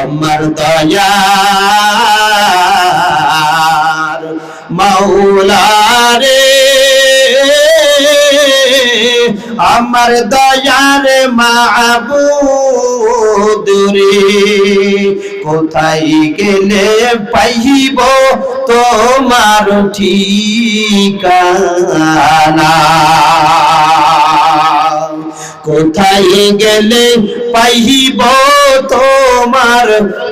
আমার দয়ার মাওলারে আমার দয়ার মাবুদরে কোথায় গেলে পাইব তোমার ঠিকানা? কোথায় গেলে পাইব তোমার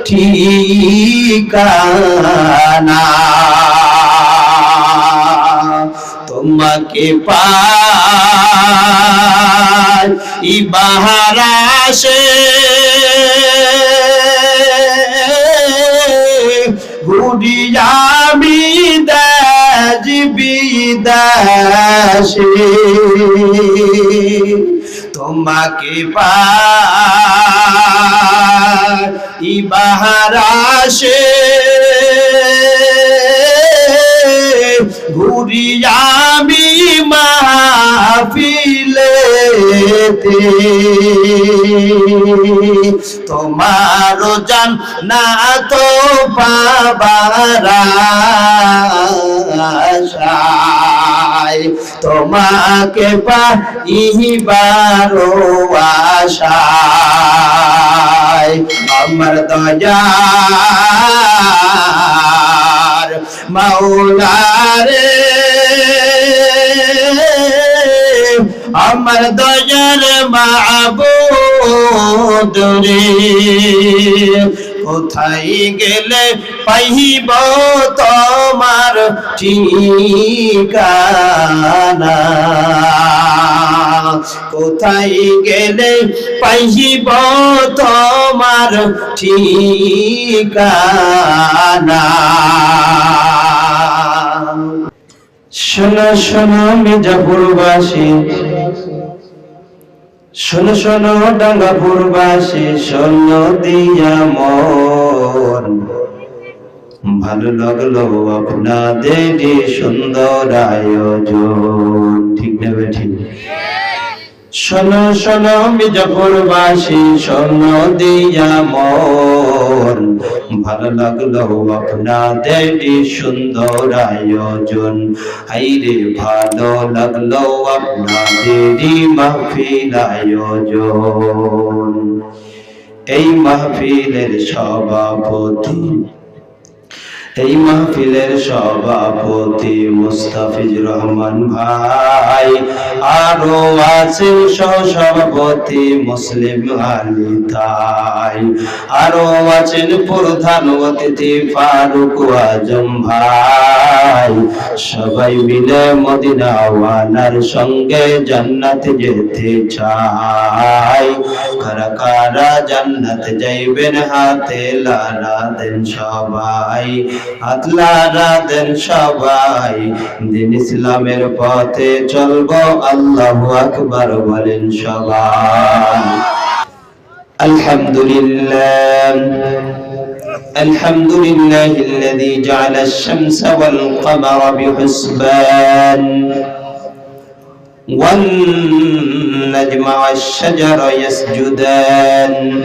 ঠিকানা? তোমাকে পাই বাহারাসে ঘুরিয়ামি দাজ বিদাসে। তোমাকে পাই বাহারাসে ঘুরিয়ামি মাহফিলেতে তোমার জান না তো পাবার তোমাকে পাইবারো আশায়। আমার দয়ার মাওলারে আমার দয়ার মাবুদরে কোথায় গেলে পাইব তোমার ঠিকানা? কোথায় গেলে পাইব তোমার ঠিকানা? শোনো শোনো মির্জাপুরবাসী শোনো শোনো ডাঙ্গাপুরবাসী শোনো দিয়া মন। ভালো লাগল আপনাদের সুন্দর আয়োজন। শোনো শোনো মির্জাপুরবাসী শোনো দিয়া মন। ভালো লাগল আপনাদের এই সুন্দর আয়োজন। আইরে, ভালো লাগল আপনাদের এই মাহফিল আয়োজন। এই মাহফিলের সভাপতি এই মাহফিলের সভাপতি মুস্তাফিজ রহমান ভাই। আরও আছেন সভাপতি মুসলিম আলী তাই। আরও আছেন প্রধান অতিথি ফারুক আজম ভাই। সবাই মিলে মদিনা ওয়ানার সঙ্গে জান্নাত যেতে চাই কারা কারা জান্নাত যাইবেন হাতে লারা দেন সবাই, হাত লারা দেন সবাই। দিন ইসলামের পথে চলবো, আল্লাহু আকবার বলেন সবাই। আলহামদুলিল্লাহ। الحمد لله الذي جعل الشمس والقمر بحسبان والنجم والشجر يسجدان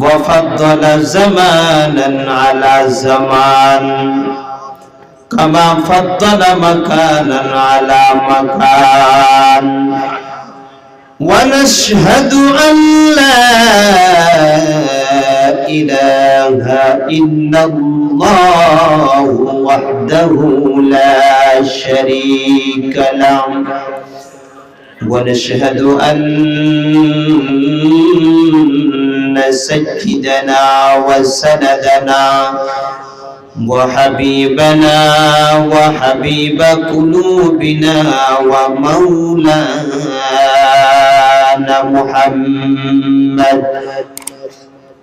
وفضل زمانا على زمان كما فضل مكانا على مكان ونشهد أن لا إله إلا الله وحده لا شريك له. ونشهد أن سيدنا وسندنا وحبيبنا وحبيب قلوبنا ومولانا محمد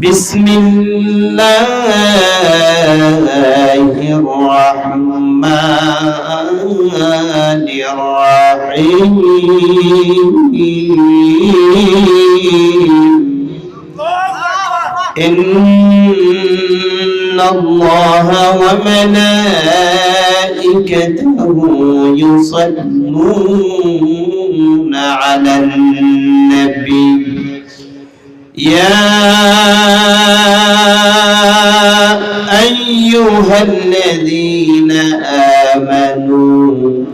بسم الله الرحمن الرحيم. إن الله وملائكته يصلون على النبي. يا أيها الذين آمنوا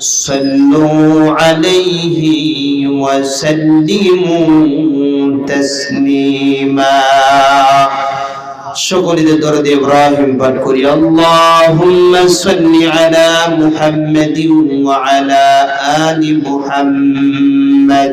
صلوا عليه وسلموا تسليما সকলে দরদ ইব্রাহিম পাঠ করি আল্লাহুম্মা সাল্লি আলা মুহাম্মাদিন ওয়া আলা আলি মুহাম্মাদ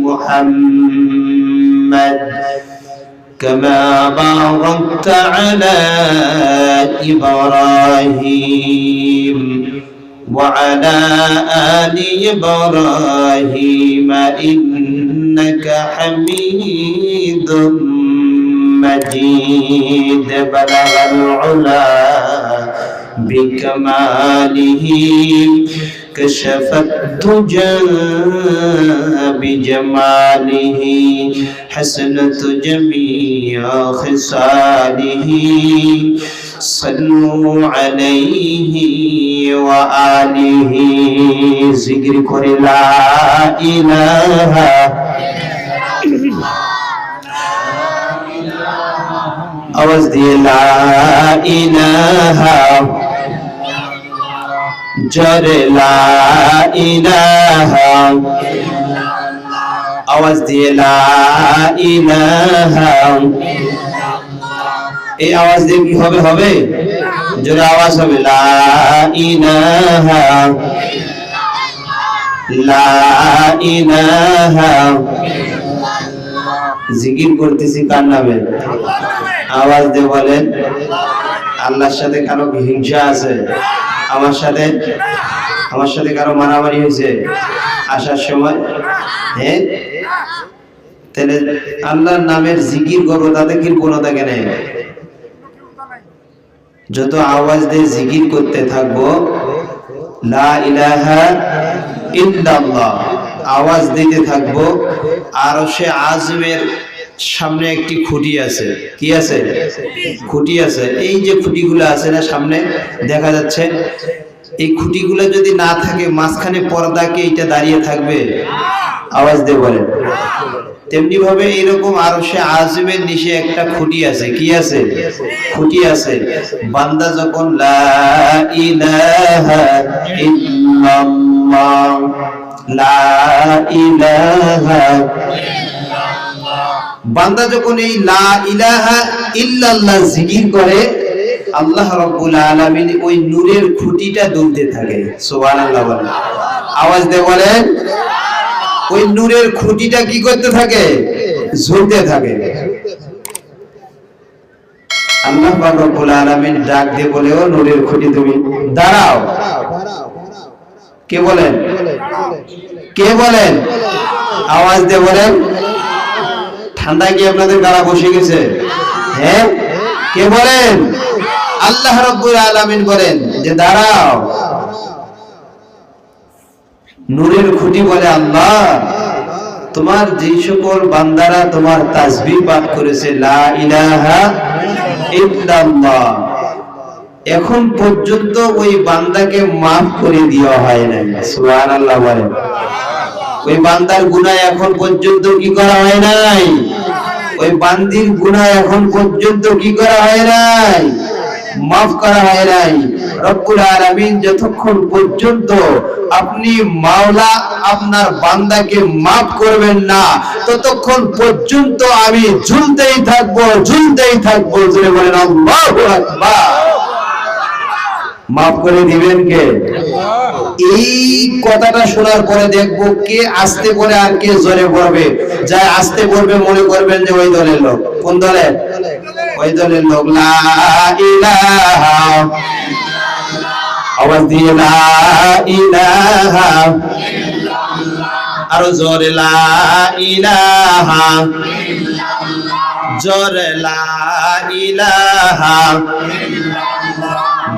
محمد كما باركت على إبراهيم وعلى آل إبراهيم إنك حميد مجيد. بلغ العلا بكماله كشف الدجى بجماله حسنة جميع خصاله صلوا عليه وآله ذكر كل لا إله আওয়াজ দিয়ে লা ইলাহা জরে ইলাহা আওয়াজ দিয়ে লা ইলাহা এই আওয়াজ দিয়ে কি হবে হবে? জোরে আওয়াজ হবে, লা ইলাহা লা ইলাহা জিকির করতেছি কার নামে? আওয়াজ দিয়ে বলেন, আল্লাহর সাথে কারও হিংসা আছে? আমার সাথে? আমার সাথে কারও মারামারি হয়েছে? আসার সময়? হ্যাঁ? তাহলে আল্লাহর নামের জিকির করব, তাতে কি কোনো থাকে নেই? যত আওয়াজ দিয়ে জিকির করতে থাকব আওয়াজ দিতে থাকব আর সে আজমের সামনে একটি খুঁটি আছে। কি আছে? খুঁটি আছে। এই যে খুঁটিগুলো আছে না, সামনে দেখা যাচ্ছে, এই খুঁটিগুলো যদি না থাকে, মাঝখানে পর্দাকে এইটা দাঁড়িয়ে থাকবে? আওয়াজ দিয়ে বলেন। তেমনি ভাবে এরকম আরও সে আজমের নিচে একটা খুঁটি আছে। কি আছে? খুঁটি আছে। বান্দা যখন, লা লা বান্দা যখন এই লা ইলাহা ইল্লাল্লাহ জিকির করে, আল্লাহ রাব্বুল আলামিন ওই নূরের খুঁটিটা দুলতে থাকে। সুবহানাল্লাহ বলেন। আওয়াজ দিয়ে বলেন, ওই নূরের খুঁটিটা কি করতে থাকে? ঝুলতে থাকে। আল্লাহ রব্বুল আলামিন ডাক দিয়ে বলে, ও নূরের খুঁটি তুমি, দাঁড়াও। কে বলেন? কে বলেন? আওয়াজ দিয়ে বলেন ঠান্ডায় কি আপনাদের গাড়া বসে গেছে। হ্যাঁ? কে বলেন? আল্লাহ রব্বুল আলামিন বলেন যে, দাঁড়াও। নূরের খুঁটি বলে, আল্লাহ, তোমার যে সকল বান্দারা তোমার তাসবিহ পাঠ করেছে, লা ইলাহা ইল্লাল্লাহ, এখন পর্যন্ত ওই বান্দাকে মাফ করে দেওয়া হয় নাই। সুবহানাল্লাহ বলেন। ওই বান্দার গুনাহ এখন পর্যন্ত কি করা হয় নাই? ওই বান্দির গুনাহ এখন পর্যন্ত কি করা হয় নাই? মাফ করা হয় নাই। রব্বুল আলামিন যতক্ষণ পর্যন্ত আপনি মাওলা আপনার বান্দাকে মাফ করবেন না, ততক্ষণ পর্যন্ত আমি ঝুলতেই থাকব ঝুলতেই থাকব। জোরে বলেন, আল্লাহু আকবার। মাফ করে দিবেন কে? এই কথাটা শোনার পরে দেখব কে আসতে পরে আর কে জোরে পড়বে। যাই আসতে পড়বে, মনে করবেন যে ওই দলের লোক। কোন দলের? ওই দলের লোক। আওয়াজ দিয়ে লা আরও জোরে লা জোরে